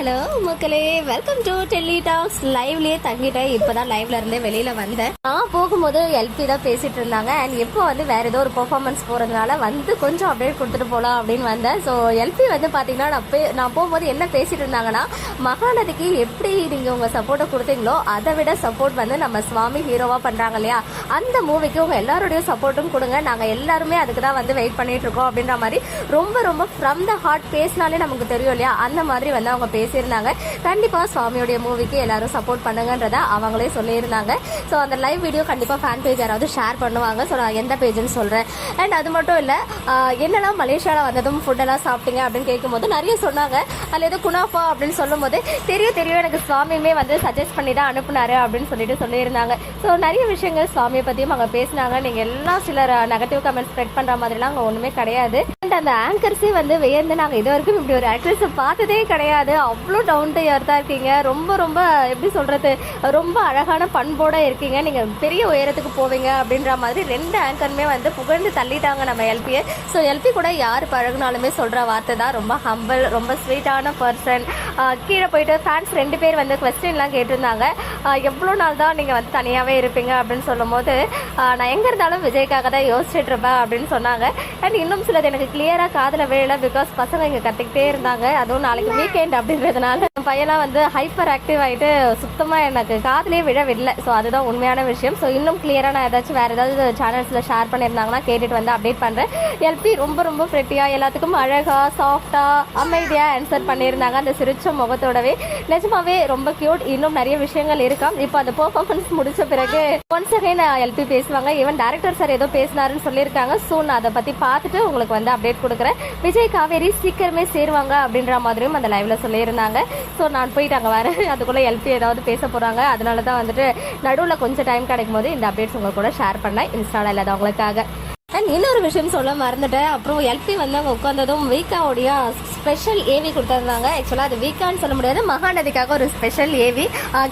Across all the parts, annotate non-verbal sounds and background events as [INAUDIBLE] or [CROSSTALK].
Hello மக்களே. Welcome to Delhi talks லைவ்லயே தங்கிட்டேன். இப்பதான் லைவ்ல இருந்தே வெளியில வந்தேன். நான் போகும்போது எல்பி தான் பேசிட்டு இருந்தாங்க. அண்ட் எப்போ வந்து வேற ஏதோ ஒரு பெர்ஃபார்மன்ஸ் போறதுனால வந்து கொஞ்சம் அப்டேட் கொடுத்துட்டு போலாம் அப்படின்னு வந்தேன். ஸோ எல்பி வந்து பாத்தீங்கன்னா நான் பே- நான் போகும்போது என்ன பேசிட்டு இருந்தாங்கன்னா மகாநதிக்கு எப்படி நீங்க உங்க சப்போர்ட்டை கொடுத்தீங்களோ அதை விட சப்போர்ட் வந்து நம்ம சுவாமி ஹீரோவா பண்றாங்க இல்லையா? அந்த மூவிக்கு உங்க எல்லாருடைய சப்போர்ட்டும் கொடுங்க. நாங்க எல்லாருமே அதுக்கு தான் வந்து வெயிட் பண்ணிட்டு இருக்கோம் அப்படின்ற மாதிரி ரொம்ப ரொம்ப ஃப்ரம் த ஹார்ட் பேசினாலே நமக்கு தெரியும் இல்லையா? அந்த மாதிரி வந்து அவங்க பேசியிருந்தாங்க. கண்டிப்பாக சுவாமியுடைய மூவிக்கு எல்லாரும் சப்போர்ட் பண்ணுங்கன்றதை அவங்களே சொல்லியிருந்தாங்க. ஸோ அந்த லைவ் வீடியோ கண்டிப்பாக ஃபேன் பேஜ் யாராவது ஷேர் பண்ணுவாங்க. ஸோ நான் எந்த பேஜ்னு சொல்கிறேன் அண்ட் அது மட்டும் இல்லை ஆஹ், என்னெல்லாம் மலேசியாவில் வந்ததும் ஃபுட்டெல்லாம் சாப்பிட்டீங்க அப்படின்னு கேட்கும்போது நிறைய சொன்னாங்க. அதில் ஏதோ குனாஃபா அப்படின்னு சொல்லும்போது தெரியும் தெரியும் எனக்கு சுவாமியுமே வந்து சஜஸ்ட் பண்ணி தான் அனுப்புனாரு அப்படின்னு சொல்லிட்டு சொல்லியிருந்தாங்க. ஸோ நிறைய விஷயங்கள் சுவாமியை பற்றியும் அங்கே பேசினாங்க. நீங்கள் எல்லாம் சிலர் நெகட்டிவ் கமெண்ட் ஸ்ப்ரெட் பண்ணுற மாதிரிலாம் அங்கே ஒன்றுமே கிடையாது. அண்ட் அந்த ஆங்கர்ஸே வந்து வியந்து நாங்கள் இது வரைக்கும் இப்படி ஒரு ஆக்ட்ரஸை பார்த்ததே கிடையாது. அவ்வளோ டவுன் டு தான் இருக்கீங்க. ரொம்ப ரொம்ப எப்படி சொல்கிறது ரொம்ப அழகான பண்போட இருக்கீங்க. நீங்கள் பெரிய உயரத்துக்கு போவீங்க அப்படின்ற மாதிரி ரெண்டு ஆங்கருமே வந்து புகழ்ந்து தள்ளிட்டாங்க நம்ம எல்பியை ஸோ எல்பி கூட யார் பழகுனாலுமே சொல்கிற வார்த்தை தான் ரொம்ப ஹம்பிள் ரொம்ப ஸ்வீட்டான பர்சன் கீழே போயிட்டு ஃபேன்ஸ் ரெண்டு பேர் வந்து கொஸ்டின்லாம் கேட்டிருந்தாங்க. எவ்வளோ நாள் தான் நீங்கள் வந்து தனியாகவே இருப்பீங்க அப்படின்னு சொல்லும்போது போது நான் எங்கே இருந்தாலும் விஜய்க்காக தான் யோசிச்சுட்டு இருப்பேன் அப்படின்னு சொன்னாங்க. அண்ட் இன்னும் சிலது எனக்கு கிளியராக காதில் விழல பிகாஸ் பசங்க இங்கே கத்திக்கிட்டே இருந்தாங்க. அதுவும் நாளைக்கு வீக்கெண்ட் அப்படின்னு இருக்கிறதுனால பையெல்லாம் வந்து ஹைப்பர் ஆக்டிவ் ஆகிட்டு சுத்தமாக எனக்கு காதுலேயே விழவில்லை. ஸோ அதுதான் உண்மையான விஷயம். ஸோ இன்னும் கிளியராக நான் ஏதாச்சும் வேறு ஏதாவது சேனல்ஸில் ஷேர் பண்ணியிருந்தாங்கன்னா கேட்டுட்டு வந்து அப்டேட் பண்ணுறேன் எல்பி ரொம்ப ரொம்ப ஃப்ரெட்டியாக எல்லாத்துக்கும் அழகாக சாஃப்டாக அமைதியாக ஆன்சர் பண்ணியிருந்தாங்க அந்த சிரிச்ச முகத்தோடவே. நிஜமாவே ரொம்ப க்யூட் இன்னும் நிறைய விஷயங்கள் இருக்காம் இப்போ அந்த பர்ஃபார்மன்ஸ் முடிச்ச பிறகு ஒன்ஸ் அகைன் எல்பி பேசுவாங்க. ஈவன் டேரக்டர் சார் ஏதோ பேசினாருன்னு சொல்லியிருக்காங்க. ஸோ நான் அதை பற்றி பார்த்துட்டு உங்களுக்கு வந்து அப்டேட் கொடுக்குறேன். விஜய் காவேரி சீக்கிரமே சேருவாங்க அப்படின்ற மாதிரியும் அந்த லைவ்ல சொல்லியிருந்தாங்க. ஸோ நான் போயிட்டு அங்கே வரேன். [LAUGHS] அதுக்குள்ளே எல்பி ஏதாவது பேச போகிறாங்க அதனால தான் வந்துட்டு நடுவில் கொஞ்சம் டைம் கிடைக்கும் போது இந்த அப்டேட்ஸ் உங்க கூட ஷேர் பண்ணேன். இன்ஸ்டால இல்லாதவங்களுக்காக. அண்ட் இன்னொரு விஷயம் சொல்ல மறந்துட்டேன். அப்புறம் எல்பி வந்து அங்கே உட்காந்ததும் வீக்காவுடைய ஸ்பெஷல் ஏவி கொடுத்துருந்தாங்க. ஆக்சுவலாக அது வீக்கான்னு சொல்ல முடியாது. மகாநதிக்காக ஒரு special A V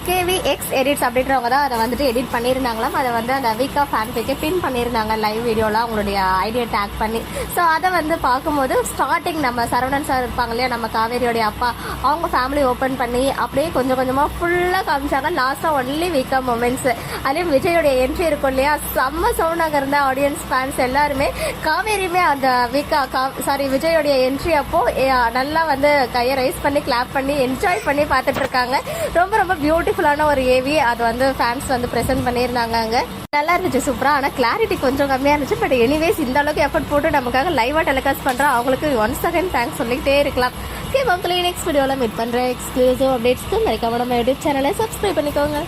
K V X edits அப்படின்றவங்க தான் அதை வந்துட்டு எடிட் பண்ணியிருந்தாங்களாம். அதை வந்து அந்த வீக்கா ஃபேன் பேக்கே பின் பண்ணியிருந்தாங்க லைவ் வீடியோலாம் அவங்களுடைய ஐடியா டேக் பண்ணி. ஸோ அதை வந்து பார்க்கும்போது ஸ்டார்டிங் நம்ம சரவணன் சார் இருப்பாங்க இல்லையா நம்ம காவேரியோடைய அப்பா அவங்க ஃபேமிலி ஓப்பன் பண்ணி அப்படியே கொஞ்சம் கொஞ்சமாக ஃபுல்லாக காமிச்சாங்க. லாஸ்ட்டாக ஒன்லி வீக்கா மூமெண்ட்ஸ் அதுலேயும் விஜயோடைய என்ட்ரி இருக்கும் இல்லையா செம்ம சவுண்டாக இருந்த ஆடியன்ஸ் ஃபேன்ஸ் எல்லாருமே காவேரியுமே அந்த வீக்கா சாரி விஜயோடைய என்ட்ரி அப்போ நல்லா வந்து கையை ரைஸ் பண்ணி கிளாப் பண்ணி என்ஜாய் பண்ணி பார்த்துட்டு இருக்காங்க. ரொம்ப ரொம்ப பியூட்டிஃபுல்லான ஒரு ஏவி அது வந்து ஃபேன்ஸ் வந்து ப்ரெசென்ட் பண்ணியிருந்தாங்க அங்கே. நல்லா இருந்துச்சு சூப்பராக ஆனால் கிளாரிட்டி கொஞ்சம் கம்மியாக இருந்துச்சு. பட் எனிவேஸ் இந்த அளவுக்கு எஃபர்ட் போட்டு நமக்காக லைவாக டெலிகாஸ்ட் பண்ணுறோம் அவங்களுக்கு ஒன்ஸ் அகைன் தேங்க்ஸ் சொல்லிக்கிட்டே இருக்கலாம். ஓகே மக்களே நெக்ஸ்ட் வீடியோவில் மீட் பண்ணுறேன் எக்ஸ்க்ளூசிவ் அப்டேட்ஸ்க்கு மறக்காம நம்ம யூடியூப் சேனலை சப்ஸ்கிரைப் பண்ணிக்கோங்க.